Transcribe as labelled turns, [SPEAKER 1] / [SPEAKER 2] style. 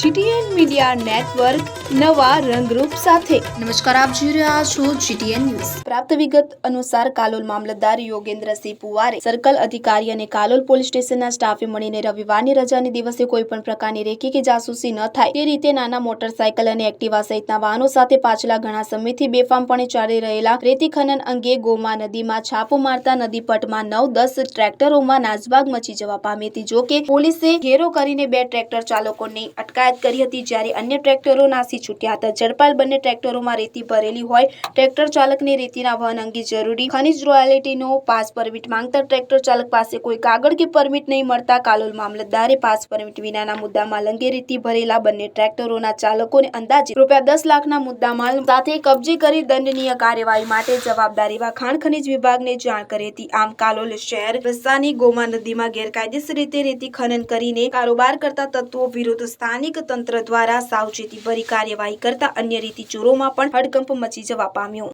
[SPEAKER 1] GTN media network નવા રંગરૂપ સાથે.
[SPEAKER 2] નમસ્કાર આપ જોઈ રહ્યા છો જીટીએન ન્યૂઝ.
[SPEAKER 1] પ્રાપ્ત વિગત અનુસાર કાલોલ મામલતદાર યોગેન્દ્રસિંહ પુવારે સર્કલ અધિકારી અને કાલોલ પોલીસ સ્ટેશનના સ્ટાફે મળીને રવિવારની રજાની દિવસે કોઈપણ પ્રકારની રેકી કે જાસૂસી ન થાય. તે રીતે નાના મોટરસાયકલ અને એક્ટિવા સહિતના વાહનો સાથે પાછલા ઘણા સમયથી બેફામપણે ચાલી રહેલા રેતી ખનન અંગે ગોમા નદીમાં છાપો મારતા નદી પટમાં નવ દસ ટ્રેક્ટરોમાં નાસભાગ મચી જવા પામી હતી. જો કે પોલીસે ઘેરો કરીને બે ટ્રેક્ટર ચાલકોની અટકાયત કરી હતી જ્યારે અન્ય ટ્રેક્ટરો નાસી છૂટ્યા હતા. ઝડપાયેલ બંને ટ્રેક્ટરોમાં રેતી ભરેલી હોય, ટ્રેક્ટર ચાલકને રેતીના વહન અંગે જરૂરી ખનિજ રોયાલિટીનો પાસ પરમિટ માંગતા ટ્રેક્ટર ચાલક પાસે કોઈ કાગળ કે પરમિટ નહીં મળતા કાલોલ મામલતદારે પાસ પરમિટ વિનાના મુદ્દામાં અંગે રેતી ભરેલા બંને ટ્રેક્ટરોના ચાલકોને અંદાજે રૂપિયા દસ લાખના મુદ્દામાલ સાથે કબજે કરી દંડનીય કાર્યવાહી માટે જવાબદાર એવા ખાણ ખનિજ વિભાગને જાણ કરી હતી. આમ કાલોલ શહેર વિસ્તારની ગોમા નદીમાં ગેરકાયદેસર રીતે રેતી ખનન કરીને કારોબાર કરતા તત્વો વિરુદ્ધ સ્થાનિક તંત્ર દ્વારા સાવચેતી ભરી કાર્યવાહી કરતા અન્ય રેતી ચોરોમાં પણ હડકંપ મચી જવા પામ્યો.